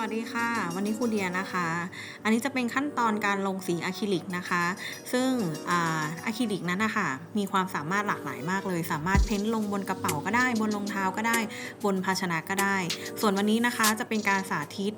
วัสดีค่ะ วันนี้ครูเดียนะคะ อันนี้จะเป็นขั้นตอนการลงสีอะคริลิกนะคะ ซึ่งอะคริลิกนั้นนะคะมีความสามารถหลากหลายมากเลย สามารถเพ้นท์ลงบนกระเป๋าก็ได้ บนรองเท้าก็ได้ บนภาชนะก็ได้ ส่วนวันนี้นะคะจะเป็นการสาธิต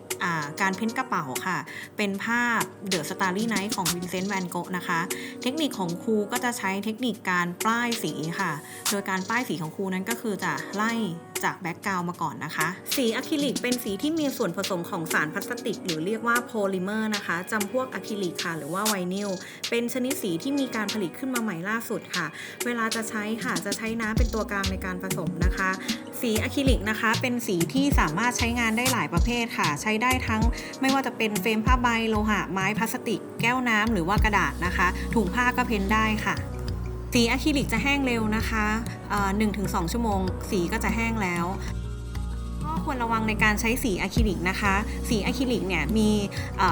การเพ้นท์กระเป๋าค่ะ เป็นภาพ The Starry Night ของวินเซนต์แวนโกะนะคะ เทคนิคของครูก็จะใช้เทคนิคการป้ายสีค่ะ โดยการป้ายสีของครูนั้นก็คือจะไล่ จากแบ็กกราวมาก่อนนะคะ สีอะคริลิกเป็นสีที่มีส่วนผสมของสารพลาสติก หรือเรียกว่าโพลิเมอร์นะคะจำพวกอะคริลิกค่ะ หรือว่าไวนิลเป็นชนิดสีที่มีการผลิตขึ้นมาใหม่ล่าสุดค่ะ เวลาจะใช้ค่ะจะใช้น้ำเป็นตัวกลางในการผสมนะคะ สีอะคริลิกนะคะ เป็นสีที่สามารถใช้งานได้หลายประเภทค่ะ ใช้ได้ทั้งไม่ว่าจะเป็นเฟรมผ้าใบโลหะไม้พลาสติก แก้วน้ำหรือว่ากระดาษนะคะ ถุงผ้าก็เพ้นได้ค่ะ สีอะคริลิกจะแห้งเร็วนะคะหนึ่งถึงสองชั่วโมง สีก็จะแห้งแล้ว ก็ควรระวังในการใช้สีอะคริลิกนะคะ สีอะคริลิกเนี่ยมี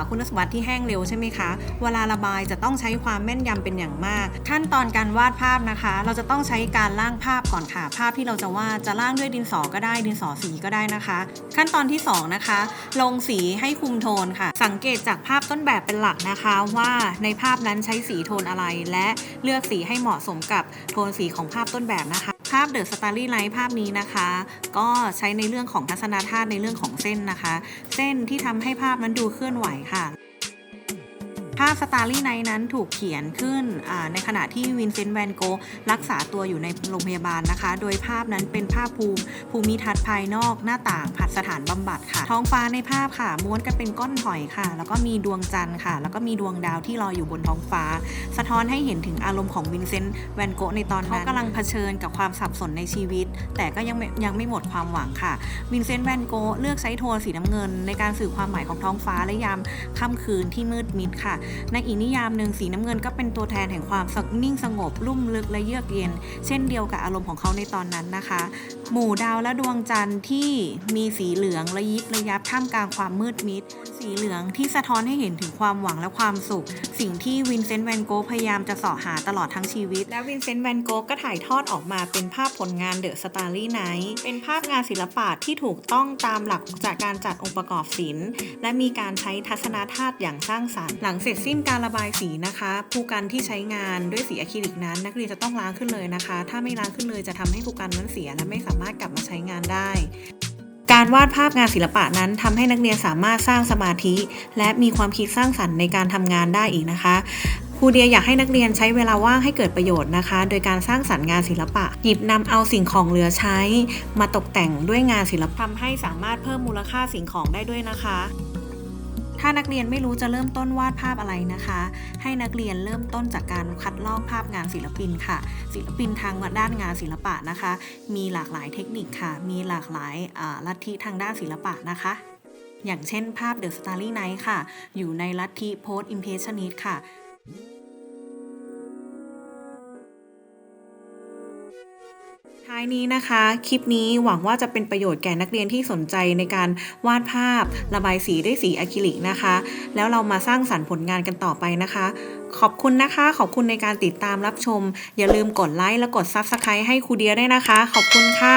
คุณสมบัติที่แห้งเร็วใช่ไหมคะ เวลาระบายจะต้องใช้ความแม่นยำเป็นอย่างมาก ขั้นตอนการวาดภาพนะคะ เราจะต้องใช้การร่างภาพก่อนค่ะ ภาพที่เราจะวาดจะร่างด้วยดินสอก็ได้ ดินสอสีก็ได้นะคะ ขั้นตอนที่สองนะคะ ลงสีให้คุมโทนค่ะ สังเกตจากภาพต้นแบบเป็นหลักนะคะว่าในภาพนั้นใช้สีโทนอะไร และเลือกสีให้เหมาะสมกับโทนสีของภาพต้นแบบนะคะาพเดอะสตาร์ลี่ไลท์ภาพนี้นะคะ ก็ใช้ในเรื่องของทัศนธาตุในเรื่องของเส้นนะคะ เส้นที่ทำให้ภาพนั้นดูเคลื่อนไหวค่ะ ภาพสตาร์ลี่ไนนั้นถูกเขียนขึ้นในขณะที่วินเซนต์แวนโกะรักษาตัวอยู่ในโรงพยาบาลนะคะ โดยภาพนั้นเป็นภาพภูมิภูมิทัศน์ภายนอกหน้าต่างผัดสถานบำบัดค่ะ ท้องฟ้าในภาพค่ะ ม้วนกันเป็นก้อนหอยค่ะ แล้วก็มีดวงจันทร์ค่ะ แล้วก็มีดวงดาวที่ลอยอยู่บนท้องฟ้า สะท้อนให้เห็นถึงอารมณ์ของวินเซนต์แวนโกะในตอนนั้นเขากำลังเผชิญกับความสับสนในชีวิต แต่ก็ยังยังไม่หมดความหวังค่ะวินเซนต์แวนโกะเลือกใช้โทนสีน้ำเงิน ในการสื่อความหมายของท้องฟ้าและยามค่ำคืนที่มืดมิดค่ะในอีกนิยามหนึ่งสีน้ำเงินก็เป็นตัวแทนแห่งความสงนิ่งสงบ ลุ่มลึกและเยือกเย็น เช่นเดียวกับอารมณ์ของเขาในตอนนั้นนะคะ หมู่ดาวและดวงจันทร์ที่มีสีเหลืองระยิบระยับท่ามกลางความมืดมิด สีเหลืองที่สะท้อนให้เห็นถึงความหวังและความสุข สิ่งที่วินเซนต์แวนโกพยายามจะเสาะหาตลอดทั้งชีวิต และวินเซนต์แวนโกก็ถ่ายทอดออกมาเป็นภาพผลงานเดอะสตาร์ลี่ไนท์เป็นภาพงานศิลปะที่ถูกต้องตามหลักจากการจัดองค์ประกอบศิลป์และมีการใช้ทัศนธาตุอย่างสร้างสรรค์หลังเสร็จสิ้นการระบายสีนะคะผู้กันที่ใช้งานด้วยสีอะคริลิกนั้น นักเรียนจะต้องล้างขึ้นเลยนะคะ ถ้าไม่ล้างขึ้นเลยจะทำให้ผู้กันนั้นเสีย และไม่สามารถกลับมาใช้งานได้ การวาดภาพงานศิลปะนั้นทำให้นักเรียนสามารถสร้างสมาธิ และมีความคิดสร้างสรรค์ในการทำงานได้อีกนะคะครูเดียอยากให้นักเรียนใช้เวลาว่างให้เกิดประโยชน์นะคะ โดยการสร้างสรรค์งานศิลปะ หยิบนำเอาสิ่งของเหลือใช้ มาตกแต่งด้วยงานศิลปะทำให้สามารถเพิ่มมูลค่าสิ่งของได้ด้วยนะคะ ถ้านักเรียนไม่รู้จะเริ่มต้นวาดภาพอะไรนะคะ ให้นักเรียนเริ่มต้นจากการคัดลอกภาพงานศิลปินค่ะ ศิลปินทางด้านงานศิลปะนะคะ มีหลากหลายเทคนิคค่ะ มีหลากหลายลัทธิทางด้านศิลปะนะคะอย่างเช่นภาพ The Starry Night ค่ะ อยู่ในลัทธิ Post Impressionist ค่ะายนี้นะคะ คลิปนี้หวังว่าจะเป็นประโยชน์แก่นักเรียนที่สนใจในการวาดภาพ ระบายสีด้วยสีอะคริลิกนะคะ แล้วเรามาสร้างสรรค์ผลงานกันต่อไปนะคะ ขอบคุณนะคะ ขอบคุณในการติดตามรับชม อย่าลืมกดไลค์และกด Subscribe ให้ครูเดียด้วยนะคะ ขอบคุณค่ะ